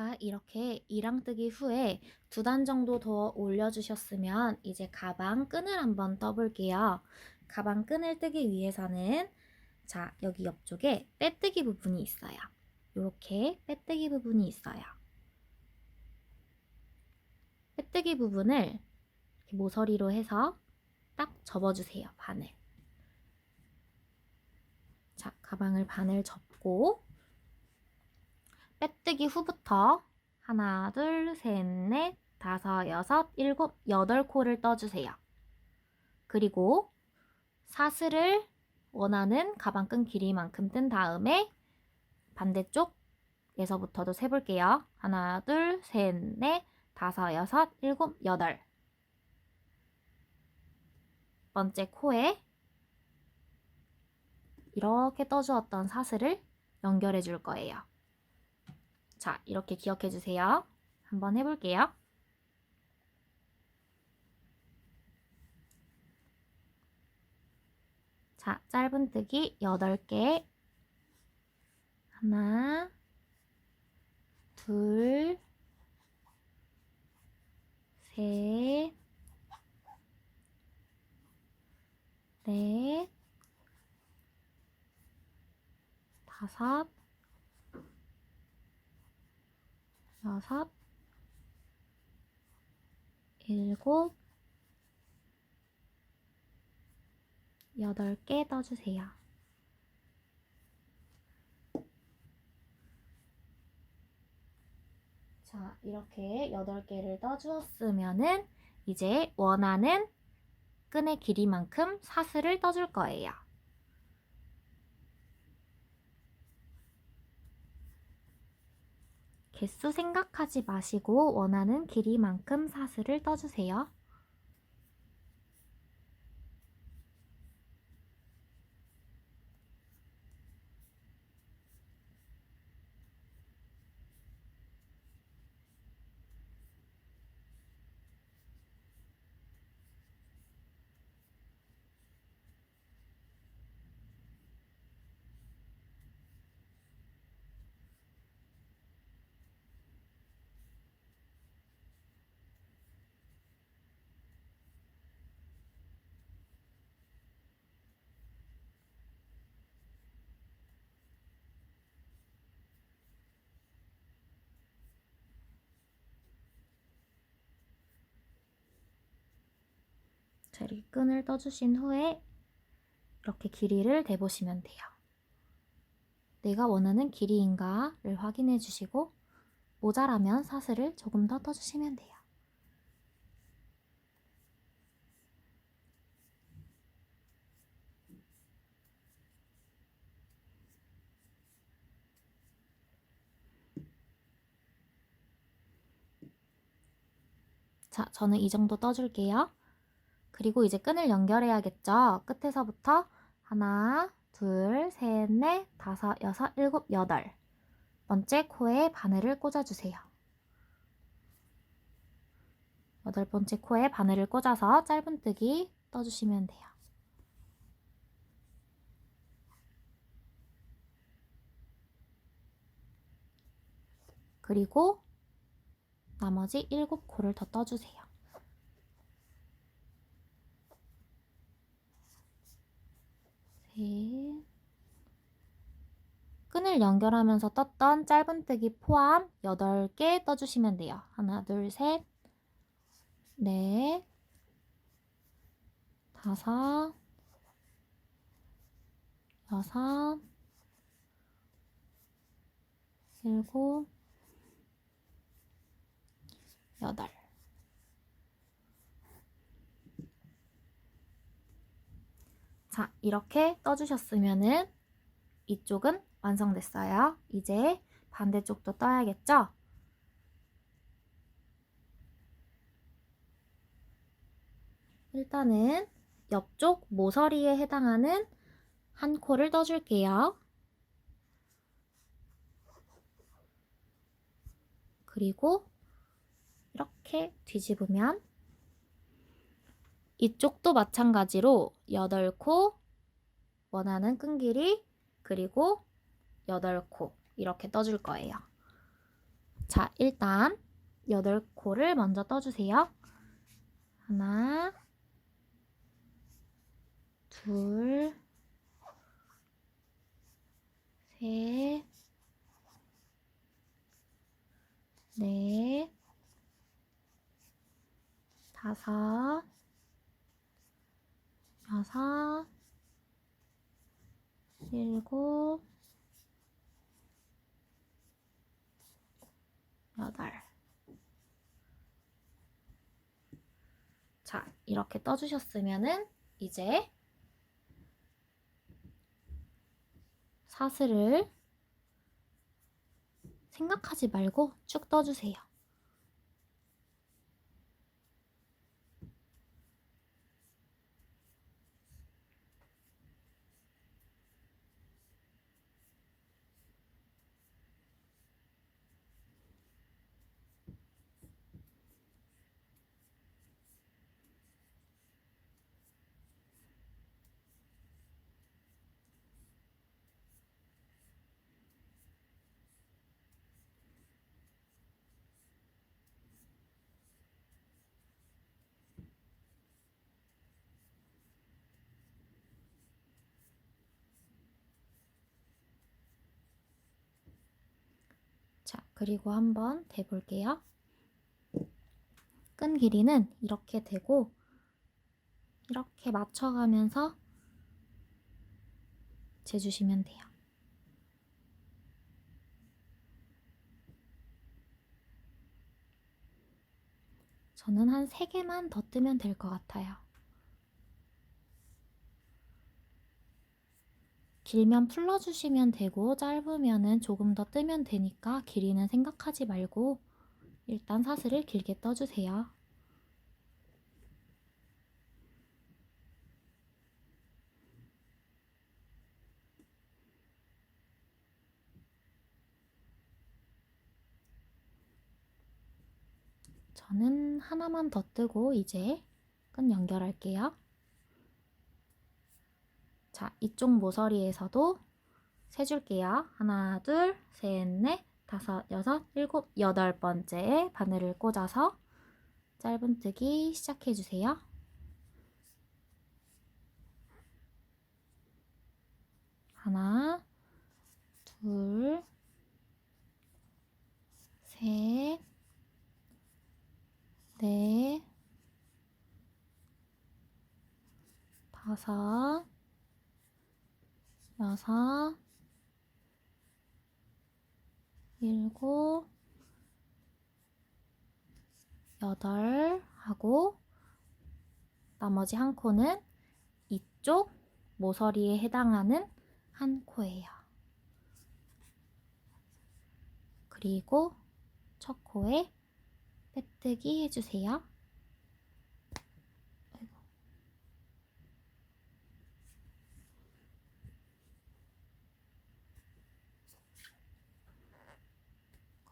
자, 이렇게 이랑뜨기 후에 두 단 정도 더 올려주셨으면 이제 가방 끈을 한번 떠볼게요. 가방 끈을 뜨기 위해서는 자, 여기 옆쪽에 빼뜨기 부분이 있어요. 이렇게 빼뜨기 부분이 있어요. 빼뜨기 부분을 모서리로 해서 딱 접어주세요. 반을. 자, 가방을 반을 접고 빼뜨기 후부터 하나, 둘, 셋, 넷, 다섯, 여섯, 일곱, 여덟 코를 떠주세요. 그리고 사슬을 원하는 가방끈 길이만큼 뜬 다음에 반대쪽에서부터도 세볼게요. 하나, 둘, 셋, 넷, 다섯, 여섯, 일곱, 여덟. 번째 코에 이렇게 떠주었던 사슬을 연결해 줄 거예요. 자, 이렇게 기억해 주세요. 한번 해볼게요. 자, 짧은뜨기 8개. 하나, 둘, 셋, 넷, 다섯, 여섯, 일곱, 여덟 개 떠주세요. 자, 이렇게 여덟 개를 떠주었으면은 이제 원하는 끈의 길이만큼 사슬을 떠줄 거예요. 개수 생각하지 마시고 원하는 길이만큼 사슬을 떠주세요. 자, 이렇게 끈을 떠주신 후에 이렇게 길이를 대보시면 돼요. 내가 원하는 길이인가를 확인해 주시고 모자라면 사슬을 조금 더 떠주시면 돼요. 자, 저는 이 정도 떠줄게요. 그리고 이제 끈을 연결해야겠죠? 끝에서부터 하나, 둘, 셋, 넷, 다섯, 여섯, 일곱, 여덟. 번째 코에 바늘을 꽂아주세요. 여덟 번째 코에 바늘을 꽂아서 짧은뜨기 떠주시면 돼요. 그리고 나머지 일곱 코를 더 떠주세요. 셋. 끈을 연결하면서 떴던 짧은뜨기 포함 8개 떠주시면 돼요. 하나, 둘, 셋, 넷, 다섯, 여섯, 일곱, 여덟. 자, 이렇게 떠주셨으면은 이쪽은 완성됐어요. 이제 반대쪽도 떠야겠죠? 일단은 옆쪽 모서리에 해당하는 한 코를 떠줄게요. 그리고 이렇게 뒤집으면 이쪽도 마찬가지로 8코 원하는 끈 길이 그리고 8코 이렇게 떠줄 거예요. 자, 일단 여덟 코를 먼저 떠주세요. 하나, 둘, 셋, 넷, 다섯, 여섯, 일곱, 여덟. 자, 이렇게 떠주셨으면은 이제 사슬을 생각하지 말고 쭉 떠주세요. 자, 그리고 한번 대볼게요. 끈 길이는 이렇게 되고 이렇게 맞춰가면서 재주시면 돼요. 저는 한 3개만 더 뜨면 될 것 같아요. 길면 풀러주시면 되고 짧으면은 조금 더 뜨면 되니까 길이는 생각하지 말고 일단 사슬을 길게 떠주세요. 저는 하나만 더 뜨고 이제 끈 연결할게요. 자, 이쪽 모서리에서도 세 줄게요. 하나, 둘, 셋, 넷, 다섯, 여섯, 일곱, 여덟 번째 바늘을 꽂아서 짧은뜨기 시작해주세요. 하나, 둘, 셋, 넷, 다섯, 여섯, 일곱, 여덟 하고 나머지 한 코는 이쪽 모서리에 해당하는 한 코예요. 그리고 첫 코에 빼뜨기 해주세요.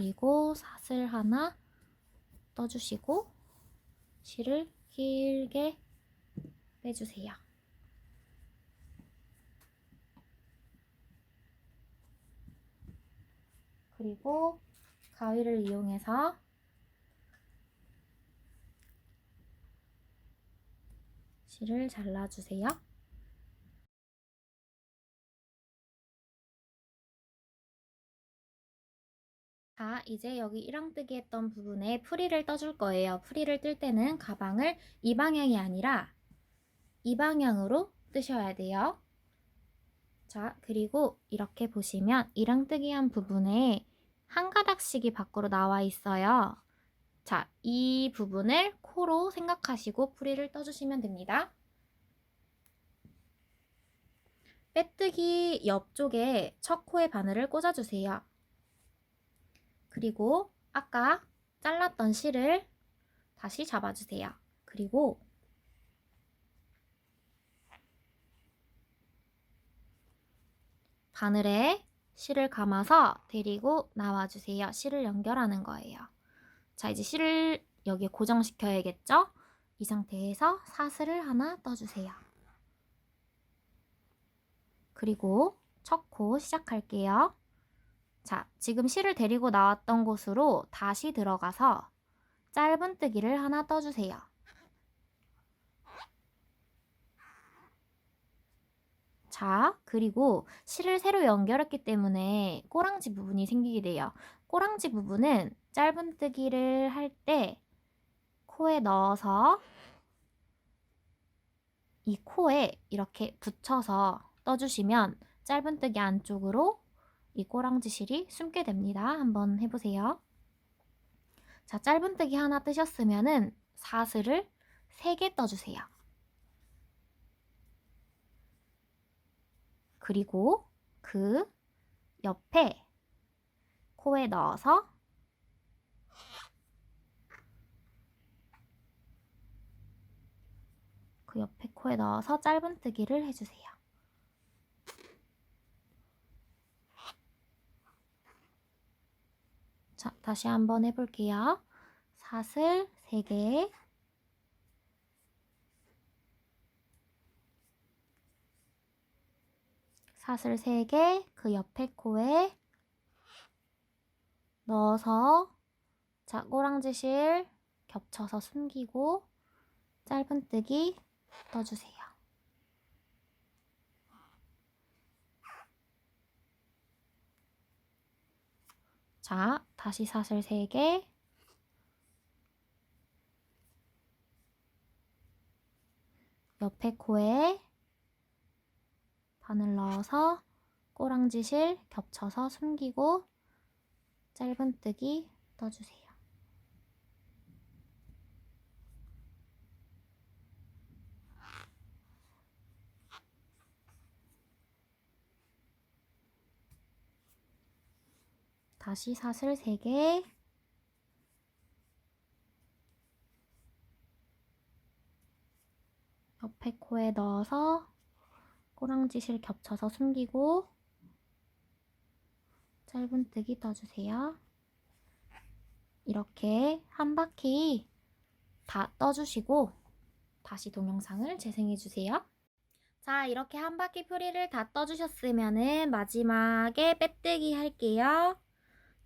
그리고 사슬 하나 떠주시고 실을 길게 빼주세요. 그리고 가위를 이용해서 실을 잘라주세요. 자, 이제 여기 이랑뜨기 했던 부분에 풀이를 떠줄 거예요. 풀이를 뜰 때는 가방을 이 방향이 아니라 이 방향으로 뜨셔야 돼요. 자, 그리고 이렇게 보시면 이랑뜨기 한 부분에 한 가닥씩이 밖으로 나와 있어요. 자, 이 부분을 코로 생각하시고 풀이를 떠주시면 됩니다. 빼뜨기 옆쪽에 첫 코에 바늘을 꽂아주세요. 그리고 아까 잘랐던 실을 다시 잡아주세요. 그리고 바늘에 실을 감아서 데리고 나와주세요. 실을 연결하는 거예요. 자, 이제 실을 여기에 고정시켜야겠죠? 이 상태에서 사슬을 하나 떠주세요. 그리고 첫 코 시작할게요. 자, 지금 실을 데리고 나왔던 곳으로 다시 들어가서 짧은뜨기를 하나 떠주세요. 자, 그리고 실을 새로 연결했기 때문에 꼬랑지 부분이 생기게 돼요. 꼬랑지 부분은 짧은뜨기를 할 때 코에 넣어서 이 코에 이렇게 붙여서 떠주시면 짧은뜨기 안쪽으로 이 꼬랑지 실이 숨게 됩니다. 한번 해보세요. 자, 짧은뜨기 하나 뜨셨으면은 사슬을 3개 떠주세요. 그리고 그 옆에 코에 넣어서 그 옆에 코에 넣어서 짧은뜨기를 해주세요. 자, 다시 한번 해볼게요. 사슬 3개, 사슬 3개, 그 옆에 코에 넣어서 자, 꼬랑지 실 겹쳐서 숨기고 짧은뜨기 떠주세요. 자, 다시 사슬 3개. 옆에 코에 바늘 넣어서 꼬랑지실 겹쳐서 숨기고 짧은뜨기 떠주세요. 다시 사슬 3개 옆에 코에 넣어서 꼬랑지실 겹쳐서 숨기고 짧은뜨기 떠주세요. 이렇게 한 바퀴 다 떠주시고 다시 동영상을 재생해주세요. 자, 이렇게 한 바퀴 프리를 다 떠주셨으면은 마지막에 빼뜨기 할게요.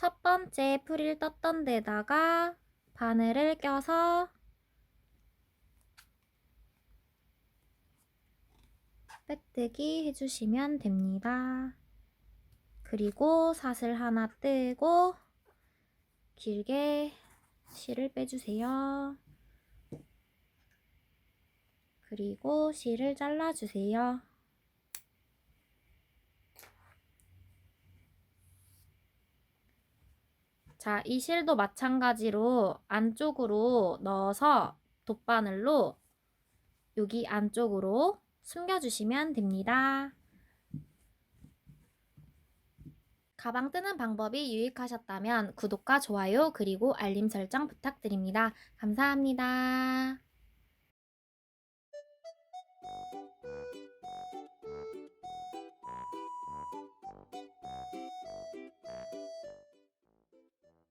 첫 번째 프릴 떴던 데다가 바늘을 껴서 빼뜨기 해주시면 됩니다. 그리고 사슬 하나 뜨고 길게 실을 빼주세요. 그리고 실을 잘라주세요. 자, 이 실도 마찬가지로 안쪽으로 넣어서 돗바늘로 여기 안쪽으로 숨겨주시면 됩니다. 가방 뜨는 방법이 유익하셨다면 구독과 좋아요 그리고 알림 설정 부탁드립니다. 감사합니다.